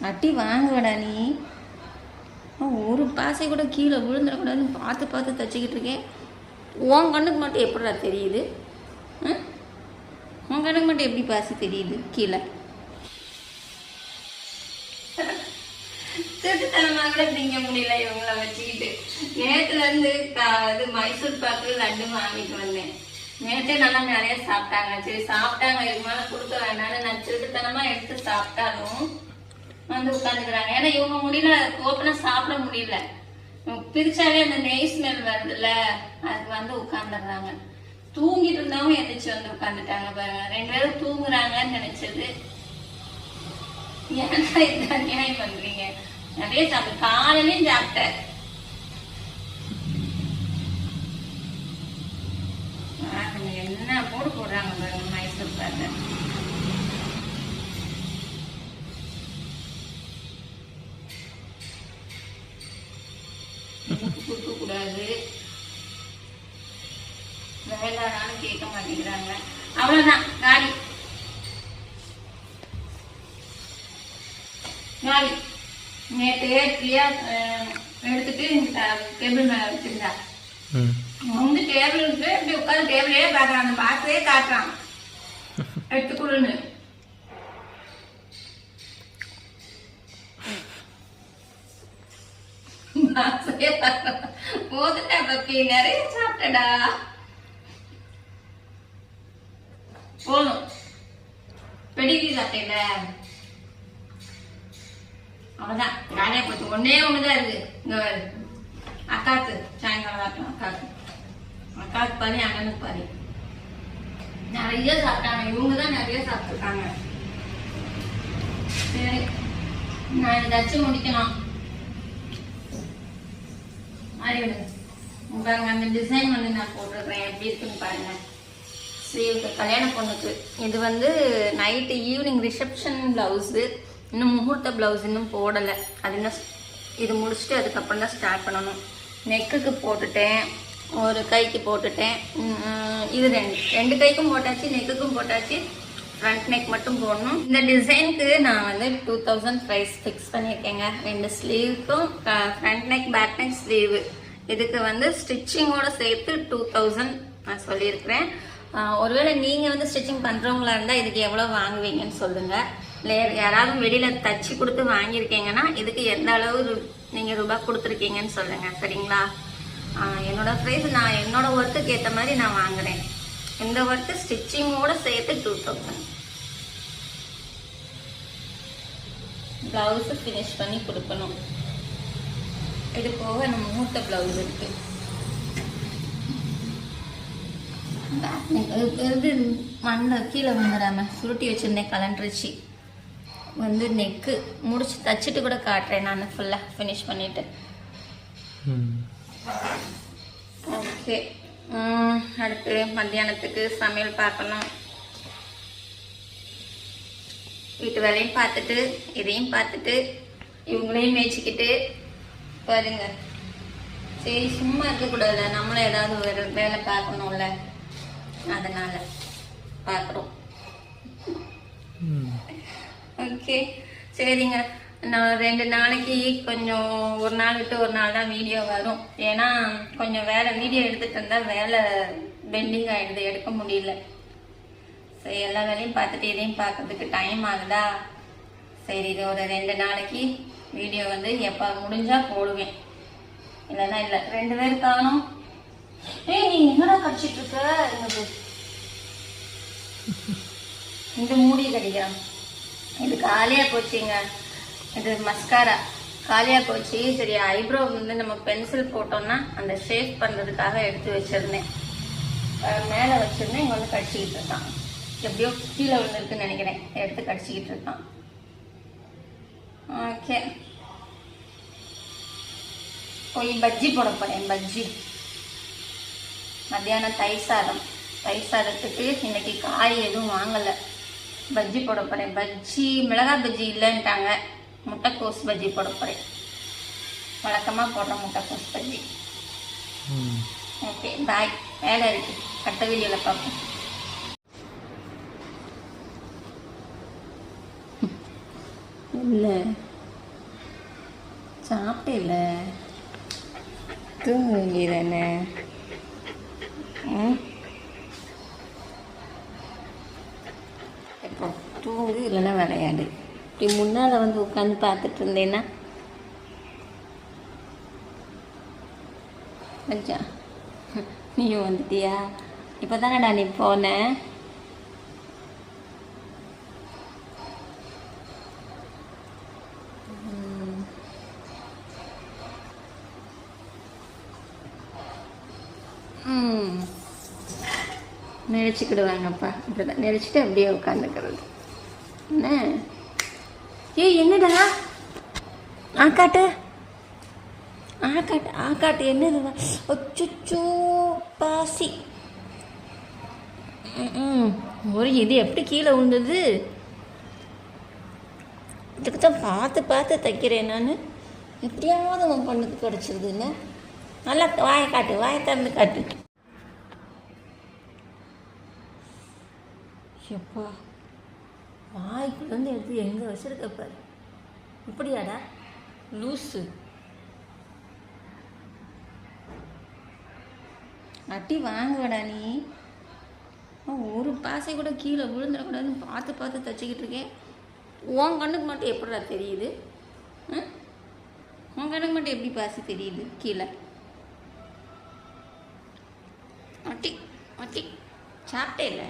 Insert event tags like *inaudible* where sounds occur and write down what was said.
அட்டி வாங்குவடா நீ. ஒரு பாசை கூட கீழே விழுந்துடக்கூடாதுன்னு பார்த்து பார்த்து தச்சுக்கிட்டு இருக்கேன். உன் கண்ணுக்கு மட்டும் எப்படிடா தெரியுது? ஆ? உன் கண்ணுக்கு மட்டும் எப்படி பாசி தெரியுது கீழே? திருட்டுத்தனமாக கூட திங்க முடியல இவங்கள வச்சுக்கிட்டு. நேற்றுலேருந்து இது மைசூர் பாக்கு லட்டு வாங்கிட்டு வந்தேன். நேற்றே நல்லா நிறைய சாப்பிட்டாங்க. சரி சாப்பிட்டாங்க. இதுக்கு மேலே கொடுக்க வேண்டாம்னு நான் திருட்டுத்தனமாக எடுத்து சாப்பிட்டாலும் வந்து உட்காந்துக்கிறாங்க ஏன்னா இவங்க முடியல ஓப்பனா சாப்பிட முடியல. பிரிச்சாலே அந்த நெய் ஸ்மெல் வருதுல்ல அதுக்கு வந்து உட்காந்துடுறாங்க தூங்கிட்டு இருந்தவங்க எந்திரிச்சு வந்து உட்காந்துட்டாங்க பாருங்க. ரெண்டு பேரும் தூங்குறாங்கன்னு நினைச்சது. ஏன்னா இந்த அநியாயம் பண்றீங்க? நிறைய சாப்பிட்டு. காலையிலயும் சாப்பிட்டேன் என்ன போடு போடுறாங்க பாருங்க மைசூர் பாக்கு. கொடுக்க கூடாது வேண்டாம்னு கேட்க மாட்டேங்கிறாங்க. அவ்வளவுதான். காலி. நாளை நேற்று ஏற்றியா எடுத்துட்டு டேபிள் மேலே வச்சிருந்தா. வந்து டேபிளுக்கு இப்படி உட்காந்து டேபிளே பார்க்குறான். அந்த பாக்ஸே காட்டுறான். எடுத்து கொடுன்னு பாக்ஸே *laughs* பார்க்குறான் போதுட்டா பப்பி நிறைய சாப்பிட்டடா. போதும். பெடிகிரி சாப்பிட்டேல அவ்வளோதான் காலையை போச்சு ஒன்னே ஒண்ணுதான் இருக்கு. இங்க பாரு. அக்காக்கு சாயங்காலம் வரட்டும் அக்காக்கு. அக்காவுக்கு பாரு அண்ணனுக்கு பாரு நிறைய சாப்பிட்டாங்க. இவங்க தான் நிறைய சாப்பிட்டுருக்காங்க. சரி நான் ஏதாச்சும் முடிக்கணும் மாறி விடுங்க பாருங்க அந்த டிசைன் வந்து நான் போட்டுருக்கேன் எப்படி இருக்குன்னு பாருங்க. ஸ்லீவுக்கு கல்யாண பொண்ணுக்கு. இது வந்து நைட்டு ஈவினிங் ரிசப்ஷன் ப்ளவுஸு இன்னும் முகூர்த்த ப்ளவுஸ் இன்னும் போடலை. அது இன்னும் இது முடிச்சுட்டு அதுக்கப்புறம் தான் ஸ்டார்ட் பண்ணணும். நெக்குக்கு போட்டுட்டேன். ஒரு கைக்கு போட்டுட்டேன். இது ரெண்டு ரெண்டு கைக்கும் போட்டாச்சு நெக்குக்கும் போட்டாச்சு. ஃப்ரண்ட் நெக் மட்டும் போடணும். இந்த டிசைனுக்கு நான் வந்து டூ தௌசண்ட் ப்ரைஸ் ஃபிக்ஸ் பண்ணியிருக்கேங்க. ரெண்டு ஸ்லீவுக்கும் front neck back neck sleeve இதுக்கு வந்து ஸ்டிச்சிங்கோட சேர்த்து டூ தௌசண்ட் நான் சொல்லியிருக்கிறேன். ஒருவேளை நீங்கள் வந்து ஸ்டிச்சிங் பண்ணுறவங்களா இருந்தால் இதுக்கு எவ்வளோ வாங்குவீங்கன்னு சொல்லுங்கள் இல்லை யாராவது வெளியில் தச்சு கொடுத்து வாங்கியிருக்கீங்கன்னா இதுக்கு எந்த அளவு நீங்கள் ரூபாய் கொடுத்துருக்கீங்கன்னு சொல்லுங்கள் சரிங்களா? என்னோடய என்னோட ப்ரைஸ் நான் என்னோட ஒர்க்குக்கு ஏற்ற மாதிரி நான் வாங்குறேன். இந்த ஒர்க்கு ஸ்டிச்சிங்கோட சேர்த்து டூ தௌசண்ட் ப்ளவுஸு ஃபினிஷ் பண்ணி கொடுக்கணும். இது போக நம்ம மூத்த ப்ளவுஸ் இருக்கு. இது மண்ணில் கீழே வந்துடாம சுருட்டி வச்சிருந்தேன் கலண்டுருச்சு. வந்து நெக்கு முடிச்சு தச்சுட்டு கூட காட்டுறேன் நான் ஃபுல்லாக ஃபினிஷ் பண்ணிட்டு. ஓகே அடுத்து மத்தியானத்துக்கு சமையல் பார்க்கணும். வீட்டு வேலையும் பார்த்துட்டு இதையும் பார்த்துட்டு இவங்களையும் மேய்ச்சிக்கிட்டு பாருங்க. சரி சும்மா இருக்கக்கூடாதுல்ல நம்மளும் ஏதாவது ஒரு வேலை பார்க்கணும்ல. அதனால பார்க்குறோம். ஓகே. சரிங்க. நான் ரெண்டு நாளைக்கு கொஞ்சம் ஒரு நாள் விட்டு ஒரு நாள் தான் வீடியோ வரும். ஏன்னா கொஞ்சம் வேலை வீடியோ எடுத்துட்டு இருந்தால் வேலை பெண்டிங் ஆகிடுது எடுக்க முடியல. சரி எல்லா வேலையும் பார்த்துட்டு இதையும் பார்க்கறதுக்கு டைம் ஆகுதா? சரி இது ஒரு ரெண்டு நாளைக்கு வீடியோ வந்து எப்போ முடிஞ்சால் போடுவேன். இல்லைன்னா இல்லை ரெண்டு பேர் காணும் ஏய் நீ என்னடா கடிச்சிட்டு இருக்க? எனக்கு இந்த மூடி கடிக்கிறான் இது காலையாக போச்சுங்க. இது மஸ்காரா காலியாக போச்சு. சரி ஐப்ரோ வந்து நம்ம பென்சில் போட்டோம்னா அந்த ஷேப் பண்ணுறதுக்காக எடுத்து வச்சிருந்தேன். மேலே வச்சுருந்தேன். வச்சிருந்தேன் வந்து கடிச்சிக்கிட்டு இருக்கான். எப்படியோ கீழே விழுந்துருக்குன்னு நினைக்கிறேன். எடுத்து கடிச்சிக்கிட்டு இருக்கான். ஓகே. போய் பஜ்ஜி போட போகிறேன் பஜ்ஜி. மத்தியானம் தயிர் சாதம். தயிர் சாதத்துக்கு இன்னைக்கு காய் எதுவும் வாங்கலை. பஜ்ஜி போட போகிறேன் பஜ்ஜி மிளகாய் பஜ்ஜி இல்லைன்ட்டாங்க. முட்டைக்கோஸ் பஜ்ஜி போட போகிறேன் வழக்கமாக போடுற முட்டைக்கோஸ் பஜ்ஜி. ஓகே பாய் வேலை இருக்கு. அடுத்த வீடியோவில் பார்ப்போம். இல்லை. சாப்பிட்டே இல்லை தூங்க வேண்டியதானே? இப்போ தூங்கு இல்லைன்னா விளையாடு. இப்படி முன்னால் வந்து உட்காந்து பார்த்துட்டு இருந்தேன்னா? அச்சா நீயும் வந்துட்டியா? இப்போ தானடா நீ போன. நெரிச்சிக்கிடுவாங்கப்பா இப்படி தான் நெரிச்சிட்டு அப்படியே உட்காந்துக்கிறது என்ன? ஏய் என்னடா? ஆக்காட்டு. ஆக்காட்டு ஆக்காட்டு என்னது? அச்சுச்சோ பாசி. ஒரு இது எப்படி கீழே விழுந்தது? இதுக்கு தான் பார்த்து பார்த்து தைக்கிறேன் நான். எப்படியாவது உன் பொண்ணுக்கு கிடச்சிருதுல்ல நல்லா வாயை காட்டு வாயை திறந்து காட்டு. எப்பா. வாய்க்குள்ளேருந்து எடுத்து எங்கே வச்சிருக்க பாரு. இப்படியாடா? லூஸு அட்டி வாங்குவடா நீ. ஒரு பாசை கூட கீழே விழுந்துடக்கூடாதுன்னு பார்த்து பார்த்து தச்சுக்கிட்டு இருக்கேன். உன் கண்ணுக்கு மட்டும் எப்படிடா தெரியுது? உன் கண்ணுக்கு மட்டும் எப்படி பாசி தெரியுது கீழே? அட்டி அட்டி சாப்பிட்டே இல்லை